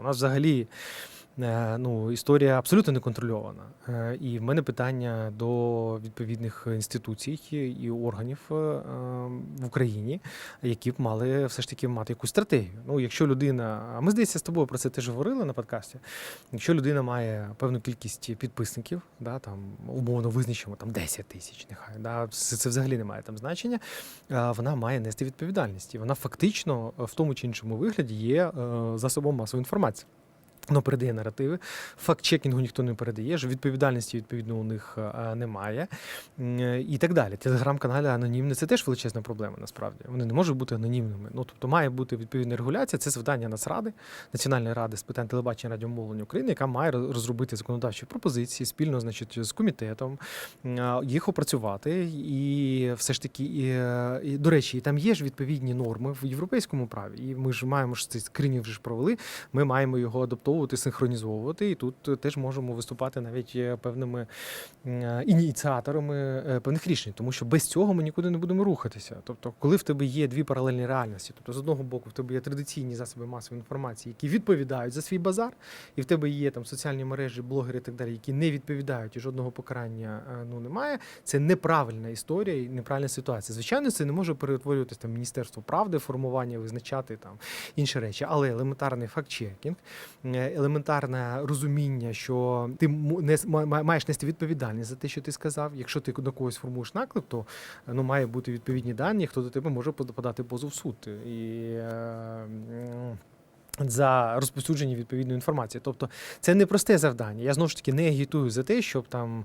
У нас взагалі ну, історія абсолютно не контрольована. Е, І в мене питання до відповідних інституцій і органів е, в Україні, які б мали все ж таки мати якусь стратегію. Ну, якщо людина, а ми здається з тобою про це теж говорили на подкасті. Якщо людина має певну кількість підписників, да, там умовно визначимо там 10 тисяч, нехай да, це, взагалі не має там значення. е, Вона має нести відповідальність. І вона фактично е, в тому чи іншому вигляді є е, засобом масової інформації. Воно передає наративи, факт-чекінгу ніхто не передає, відповідальності відповідно у них е, немає е, і так далі. Телеграм-канали анонімні це теж величезна проблема. Насправді вони не можуть бути анонімними. Ну тобто має бути відповідна регуляція. Це завдання Нацради, Національної ради з питань телебачення радіомовлення України, яка має розробити законодавчі пропозиції спільно, значить, з комітетом, їх опрацювати. І все ж таки, і, е, і, до речі, і там є ж відповідні норми в європейському праві. І ми ж маємо ж цей скринінг вже ж провели. Ми маємо його адаптовувати, синхронізовувати. І тут е, теж можемо виступати навіть е, певними е, ініціаторами певних рішень, тому що без цього ми нікуди не будемо рухатися. Тобто, коли в тебе є дві паралельні реальності, тобто з одного боку в тебе є традиційні засоби масової інформації, які відповідають за свій базар, і в тебе є там соціальні мережі, блогери і так далі, які не відповідають і жодного покарання ну немає. Це неправильна історія і неправильна ситуація. Звичайно, це не може перетворюватися там міністерство правди, формування, визначати там інші речі, але елементарний факт-чекінг, елементарне розуміння, що ти не маєш нести відповідальність за те, що ти сказав. Якщо ти на когось формуєш наклик, то е, ну має бути відповідні дані, хто до тебе може под- подати позов в суд. І е, за розповсюдження відповідної інформації. Тобто це не просте завдання. Я знову ж таки не агітую за те, щоб там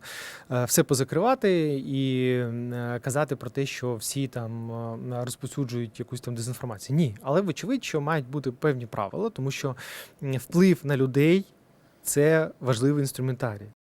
е, все позакривати і е, казати про те, що всі там е, розповсюджують якусь там дезінформацію. Ні, але вочевидь, що мають бути певні правила, тому що вплив на людей це важливий інструментарій.